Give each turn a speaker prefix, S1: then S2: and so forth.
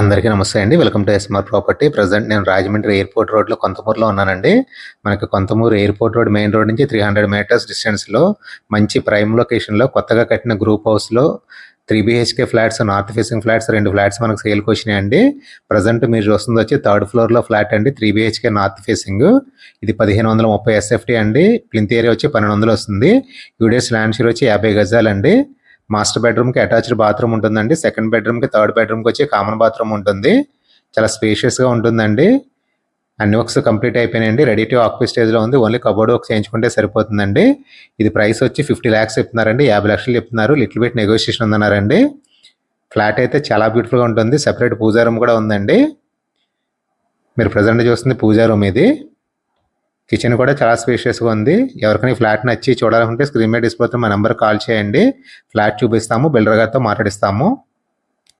S1: అందరికీ నమస్తే అండి. Welcome to SR property present నేను రాజమండ్రి ఎయిర్పోర్ట్ రోడ్లో కొంతమూరులో ఉన్నానండి. మనకి Kontamuru airport road main road నుంచి త్రీ హండ్రెడ్ మీటర్స్ డిస్టెన్స్లో మంచి ప్రైమ్ లొకేషన్లో కొత్తగా కట్టిన గ్రూప్ హౌస్లో three BHK flats north facing flats రెండు ఫ్లాట్స్ మనకు సేల్కి వచ్చినాయి అండి ప్రజెంట్ మీరు చూస్తుంది వచ్చి థర్డ్ ఫ్లోర్లో ఫ్లాట్ అండి. త్రీ బిహెచ్కే నార్త్ ఫేసింగ్ ఇది పదిహేను వందల ముప్పై ఎస్ఎఫ్టీ అండి. ప్లింత్ ఏరియా వచ్చి పన్నెండు వందలు వస్తుంది. యూడిఎస్ ల్యాండ్ షేర్ వచ్చి యాభై గజాలండి. మాస్టర్ బెడ్రూమ్కి అటాచ్డ్ బాత్రూమ్ ఉంటుందండి. సెకండ్ బెడ్రూమ్కి థర్డ్ బెడ్రూమ్కి వచ్చి కామన్ బాత్రూమ్ ఉంటుంది. చాలా స్పేషియస్గా ఉంటుందండి. అన్ని వర్క్స్ కంప్లీట్ అయిపోయినాయండి. రెడీ టు ఆక్యుపై స్టేజ్లో ఉంది. ఓన్లీ కబోర్డ్ వర్క్ చేయించుకుంటే సరిపోతుందండి. ఇది ప్రైస్ వచ్చి ఫిఫ్టీ ల్యాక్స్ చెప్తున్నారండి. యాభై లక్షలు చెప్తున్నారు. లిటిల్ బిట్ నెగోషియేషన్ ఉందన్నారండి. ఫ్లాట్ అయితే చాలా బ్యూటిఫుల్గా ఉంటుంది. సెపరేట్ పూజా రూమ్ కూడా ఉందండి. మీరు ప్రజెంట్ చూస్తుంది పూజా రూమ్ ఇది. కిచెన్ కూడా చాలా స్పేషియస్గా ఉంది. ఎవరికైనా ఫ్లాట్ నచ్చి చూడాలనుకుంటే స్క్రీన్ మీద డిస్ప్లే మా నెంబర్ కాల్ చేయండి. ఫ్లాట్ చూపిస్తాము బిల్డర్ గారితో మాట్లాడిస్తాము.